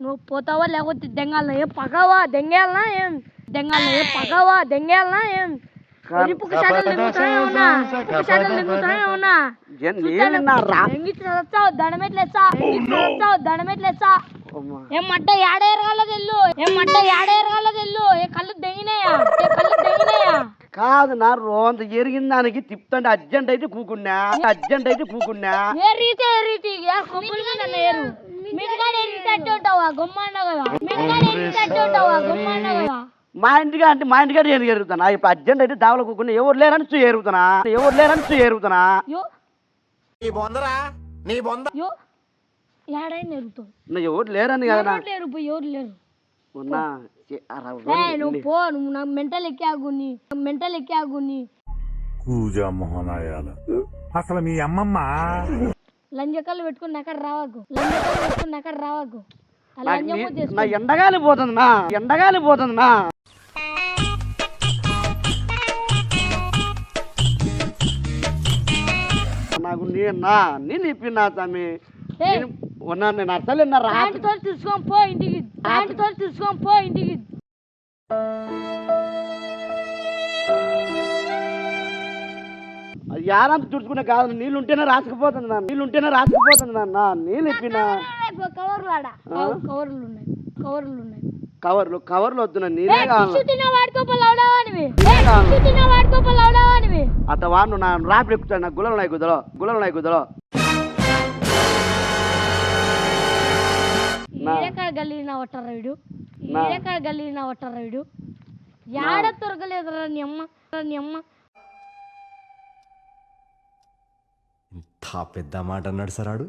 నువ్వు పోతావా లేకపోతే దెంగాలనా? ఏం పగవా? దెంగేయాలనా ఏం? దెంగాలనా? ఏం పగవా? దెంగేయాలనా ఏం? ఎరుపుకు షాటలు దిగుతానే ఉన్నా ఎరుపుకు షాటలు దిగుతానే ఉన్నా ఏం నేనన్నా రా ఎంగిట్లు వచ్చావు దండమెట్లేసా ఎంగిట్లు వచ్చావు దండమెట్లేసా అమ్మా. ఏం మట్ట ఏడేరగాల తెల్లు ఏం మట్ట ఏడేరగాల తెల్లు ఏ కళ్ళు దెంగినాయా? ఏ కళ్ళు దెంగినాయా? కాదు నా రోంత ఎరిగిన దానికి తిప్పుతుంటే అర్జెంట్ అయితే కూకున్నా. అర్జెంట్ అయితే కూకున్నా. ఏ రీతి ఏ రీతి? ఏ కొమ్ములు మీద ఏరు? మిడిగాడు ఎన్ని తట్టి ఉంటావా? గొమ్మాండ కదా. మిడిగాడు ఎన్ని తట్టి ఉంటావా? గొమ్మాండ కదా. మా ఇంటిగా అంటే మా ఇంటికాడ నేను ఎరుగుతానా ఇప్పుడు అర్జెంట్ అయితే దావలో కూకున్నా ఎవరు లేరని చూ ఎరుగుతానా ఎవరు లేరని చూ ఎరుగుతానా యో. నీ బొందరా? నీ బొంద ఏడైనా ఎరుగుతావు? ఎవరు లేరని కదా ఎవరు లేరు ఎవరు లేరు? ఉన్నా చి- ఆ రా- ఏ నువ్వు పో నువ్వు నాకు మెంటల్ ఎక్కాగుని మెంటల్ ఎక్కాగుని కూజా మొహనాయాల. అసలు మీ అమ్మమ్మ లంజకాలు పెట్టుకుని అక్కడ రావాకు. లంజకాలు పెట్టుకుని అక్కడ రావాకు నీ- ఎండగాలి పోతుంది నా ఎండగాలి పోతుంది నా నాకు నీ నా నీళ్ళు ఇప్పినా స్వామి ఏ, నేను నేను అసలు నా రా ప్యాంటు తోలు తీసుకొని పో ఇంటికి. ప్యాంటు తోలు తీసుకొని పో ఇంటికి. యారంత తుడుచుకునే కాదు నీళ్ళు ఉంటేనే రాసుకుపోతుంది నా నీళ్ళు ఉంటేనే రాసుకుపోతుంది నాన్న. నీళ్ళు ఇప్పినా? కవర్లు ఆడ కవర్లు ఉన్నాయి కవర్లు ఉన్నాయి కవర్లు కవర్లు వద్దు నా ఏ, నీళ్ళే కావాలి? అట్ట వాడు నా రాపిడి ఎక్కుతాడు నా గుల్లలు ఉన్నాయి కుదరో గుల్లలు ఉన్నాయి కుదరో. ఈడెక్కడ గల్లీన ఒట్టరా వీడు నా- ఈడెక్కడ గల్లీన ఒట్టరా వీడు యాడ నీ అమ్మ. నీ అమ్మ. ఇంత పెద్ద మాట అన్నాడు సరాడు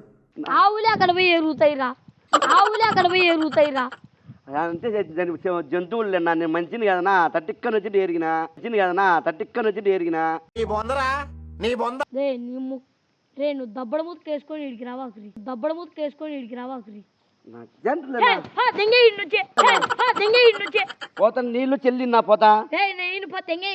ఆవులే అక్కడ పోయి ఎరుగుతాయిరా ఆవులే అక్కడ పోయి ఎరుగుతాయిరా అంతే దాని జంతువులు నా నేను మంచిని కదనా? తట్టిక్కని వచ్చి ఎరిగినా మంచిని కదనా? తట్టిక్కని వచ్చి ఎరిగినా నీ బొందరా? నీ బొంద రే నీ ము రే నువ్వు దబ్బడ మూతకు వేసుకొని ఇడికి రావాకురి దబ్బడ మూతకు వేసుకొని ఇడికి రావాకురి హే, హా, హే, హా, దెంగే ఇటు నుంచే పోతా నీళ్ళు చెల్లినా పోతా? నేను పో దెంగే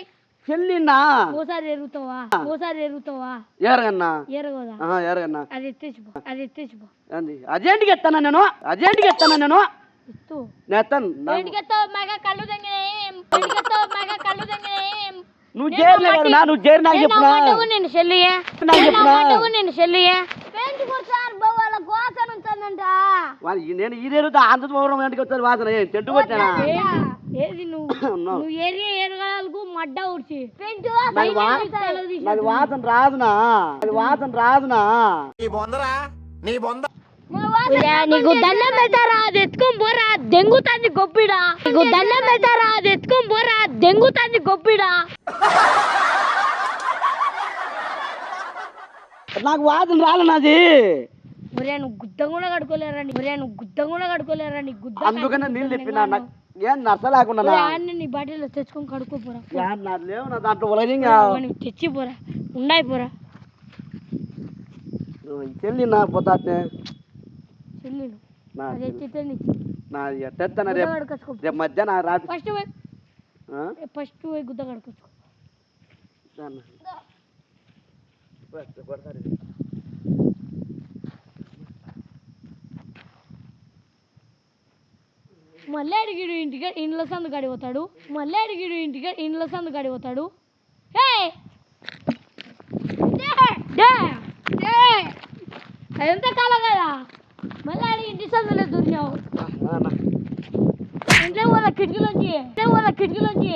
చెల్లినా? ఓసారి ఎరుగుతావా? ఓసారి ఎరుగుతావా? ఏరగన్నా ఎరగదా? ఆహా, ఏరగన్నా అది ఎత్తేసిపో అది ఎత్తేసిపో ఏంది? అదేంటికి ఎత్తానా నేను? అదేంటికి ఎత్తానా నేను? ఎత్తు. మగ కళ్ళు మగ కళ్ళు నువ్వు చేరలే కదా నా, నువ్వు చేరి నాకు చెప్పునా? నేను చెల్లియే. నాకు చెప్పునా? నేను చెల్లియే. పెయింట్ కొట్టారు వాళ్ళ ఉంటుందంట. వాళ్ళు నేను ఈ రేరుతో ఆంధ్ర పౌరం ఇంటికి వచ్చారు వాసన? ఏం చెట్టు కొట్టానా? ఏది నువ్వు. నువ్వు ఏరియా ఏరగాలకు మడ్డ ఉడిచి వా- వాసన రాదునా? అది వాసన రాదునా? నీ బొందరా? నీ బొంద నీకు దండం అది ఎత్తుకొని పోరా దెంగుతుంది గొప్పిడా. నీకు దండం అది ఎత్తుకొని పోరా దెంగుతుంది గొప్పిడా. నాకు వాసన రాలే నాది ఒరే నువ్వు గుద్ద కూడా కడుకోలేరా నీ? ఒరే నువ్వు గుద్ద కూడా కడుకోలేరా నీ? గుద్ద అందుకనే నీళ్ళు తిప్పినా నాకు ఏం నర్స లేకుండా ఒరే, ఆడ్ని నీ బాటిల్లో తెచ్చుకొని కడుక్కోపోరా లేవు నా దాంట్లో ఉలగింగా నువ్వు తెచ్చిపోరా ఉండాయి పోరా చెల్లి నా పోతాటే చెల్లి నా అది ఎత్తితే నీ నా ఎట్టెత్తన రేపు రేపు మధ్యాహ్నం రాత్రి ఫస్ట్? ఫస్ట్ పోయి గుద్ద కడుకొచ్చుకో. మళ్ళీ అడిగిడు ఇంటికి ఇండ్ల సందు గడిపోతాడు మళ్ళీ అడిగిడు ఇంటికి ఇండ్ల సందు గడిపోతాడు! అదంతా కాలం కదా? మళ్ళీ అడిగి ఇంటి సందులో దూరినావు. ఇంట్లో వాళ్ళ కిటికీలోంచి? ఇంట్లో వాళ్ళ కిటికీలోంచి?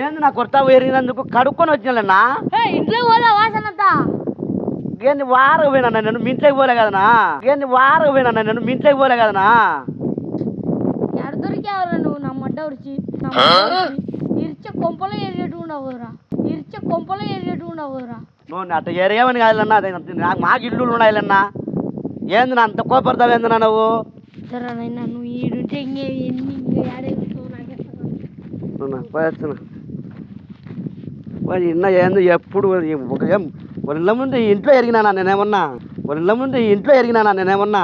ఏంది నా కొడతా ఎరిగినందుకు కడుక్కొని వచ్చినా ఇంట్లో వాళ్ళ వాసన అంతా ఏంది వారకు పోయినా నేను మీ ఇంట్లోకి పోలే కదనా ఏంది వారకు పోయినా నేను మీ ఇంట్లోకి పోలే కదనా ఎడ దొరికావురా నువ్వు నా మడ్డ ఉడిచి నా మడ్డ ఉడిచి. ఇరిచే కొంపలో ఎరిగేటు ఉండవురా ఇరిచే కొంపలో ఎరిగేటు ఉండవురా నువ్వు అట్ట ఎరగమని కాదులన్నా అదే నాకు మాకు ఇల్లు ఉన్నాయిలన్నా ఏంది నా అంత కోపడతావు ఏంది నా నువ్వు సరే నాయనా నువ్వు ఈడుంటే ఇంకే ఎన్ని ఇంకే ఆడేస్తావు నాకే అవునా, పోయేస్తున్నా మరి ఇన్న ఏంది ఎప్పుడు ఒక ఏం వాళ్ళ ఇళ్ళ ముందు ఇంట్లో ఎరిగినానా నేనేమన్నా వాళ్ళ ఇళ్ళ ముందు ఇంట్లో ఎరిగినానా నేనేమన్నా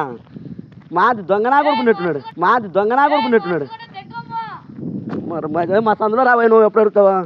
మాది దొంగనా కొడుకున్నట్టున్నాడు మాది దొంగనా కొడుకున్నట్టున్నాడు మరి మా- మా సందులో రాబోయే నువ్వు ఎప్పుడు అడుగుతావా?